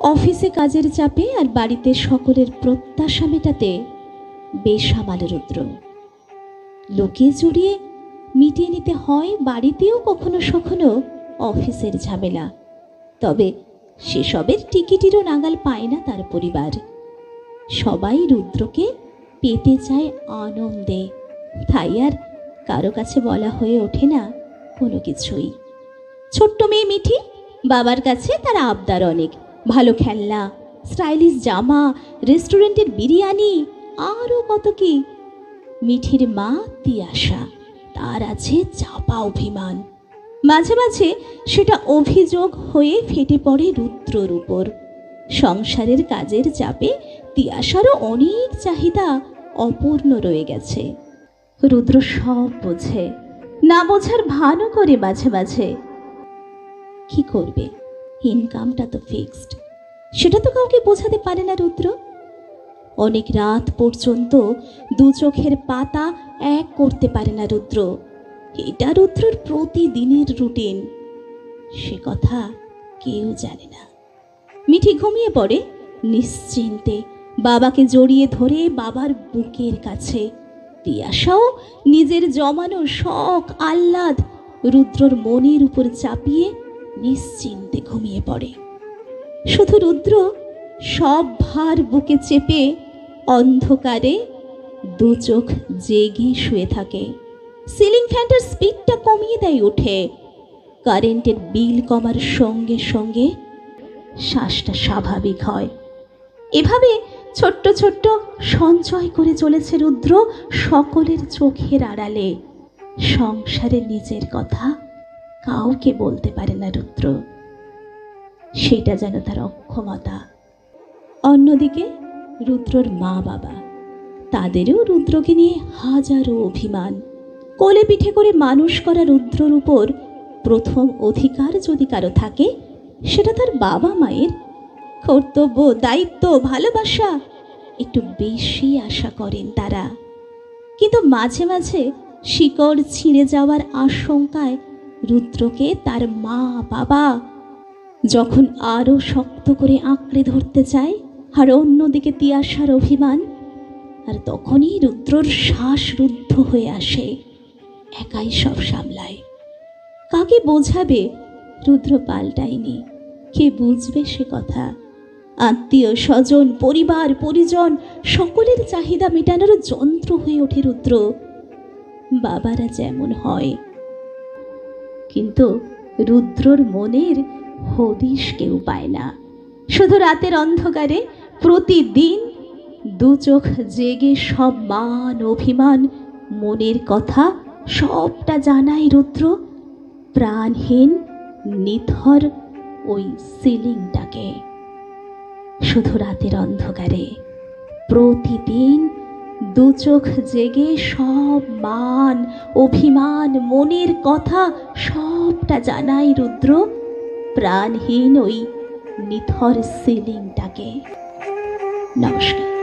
অফিসে কাজের চাপে আর বাড়িতে সকলের প্রত্যাশা মেটাতে বেসামাল রুদ্র। লোকে জড়িয়ে মিটিয়ে নিতে হয় বাড়িতেও কখনো সখনো অফিসের ঝামেলা। তবে সেসবের টিকিটিরও নাগাল পায় না তার পরিবার। সবাই রুদ্রকে পেতে চায় আনন্দে। তাই আর কারও কাছে বলা হয়ে ওঠে না কোনো কিছুই। ছোট্ট মেয়ে মিঠি বাবার কাছে তার আবদার অনেক। ভালো খেলনা, স্টাইলিশ জামা, রেস্টুরেন্টের বিরিয়ানি আরও কত কি। মিঠির মা তিয়াশা তার আছে চাপা অভিমান। মাঝে মাঝে সেটা অভিযোগ হয়ে ফেটে পড়ে রুদ্রর উপর। সংসারের কাজের চাপে তিয়াশারও অনেক চাহিদা অপূর্ণ রয়ে গেছে। রুদ্র সব বোঝে, না বোঝার ভানও করে মাঝে মাঝে। কি করবে? ইনকামটা তো ফিক্সড সেটা তো কাউকে বোঝাতে পারে না, রুদ্র। অনেক রাত পর্যন্ত দু চোখের পাতা এক করতে পারে না, রুদ্র। এটা রুদ্রর প্রতিদিনের রুটিন। সে কথা কেউ জানে না। মিঠি ঘুমিয়ে পড়ে নিশ্চিন্তে বাবাকে জড়িয়ে ধরে বাবার বুকের কাছে। তিয়াসাও নিজের জমানো শখ, আহ্লাদ রুদ্রর মনের উপর চাপিয়ে নিশ্চিন্তে ঘুমিয়ে পড়ে। শুধু রুদ্র, সব ভার বুকে চেপে অন্ধকারে দু চোখ জেগে শুয়ে থাকে। সিলিং ফ্যানটার স্পিডটা কমিয়ে দেয় উঠে। কারেন্টের বিল কমার সঙ্গে সঙ্গে শ্বাসটা স্বাভাবিক হয়। এভাবে ছোট্ট ছোট্ট সঞ্চয় করে চলেছে রুদ্র সকলের চোখের আড়ালে। সংসারের নিজের কথা কাউকে বলতে পারে না রুদ্র। সেটা যেন তার অক্ষমতা। অন্যদিকে রুদ্রর মা বাবা, তাদেরও রুদ্রকে নিয়ে হাজারো অভিমান। কোলে পিঠে করে মানুষ করা রুদ্রর উপর প্রথম অধিকার যদি কারও থাকে, সেটা তার বাবা মায়ের। কর্তব্য, দায়িত্ব, ভালোবাসা, একটু বেশি আশা করেন তারা। কিন্তু মাঝে মাঝে শিকড় ছিঁড়ে যাওয়ার আশঙ্কায় রুদ্রকে তার মা বাবা যখন আরও শক্ত করে আঁকড়ে ধরতে চায়, আর অন্যদিকে তিয়াসার অভিমান, আর তখনই রুদ্রর শ্বাস রুদ্ধ হয়ে আসে, একাই সব সামলায়। কাকে বোঝাবে? রুদ্র পাল্টায়নি। কে বুঝবে সে কথা? আত্মীয়, স্বজন, পরিবার, পরিজন, সকলের চাহিদা মেটানোর যন্ত্র হয়ে ওঠে রুদ্র। বাবারা যেমন হয়। কিন্তু রুদ্রর মনের হদিশ কেউ পায় না। শুধু রাতের অন্ধকারে প্রতিদিন দু চোখ জেগে সব মান, অভিমান, মনের কথা সবটা জানাই রুদ্র। প্রাণহীন, নিথর ওই সিলিংটাকে। শুধু রাতের অন্ধকারে প্রতিদিন দু চোখ জেগে সব মান, অভিমান, মনের কথা সবটা জানাই রুদ্র। প্রাণহীন ওই নিথর সিলিংটাকে। নমস্কার।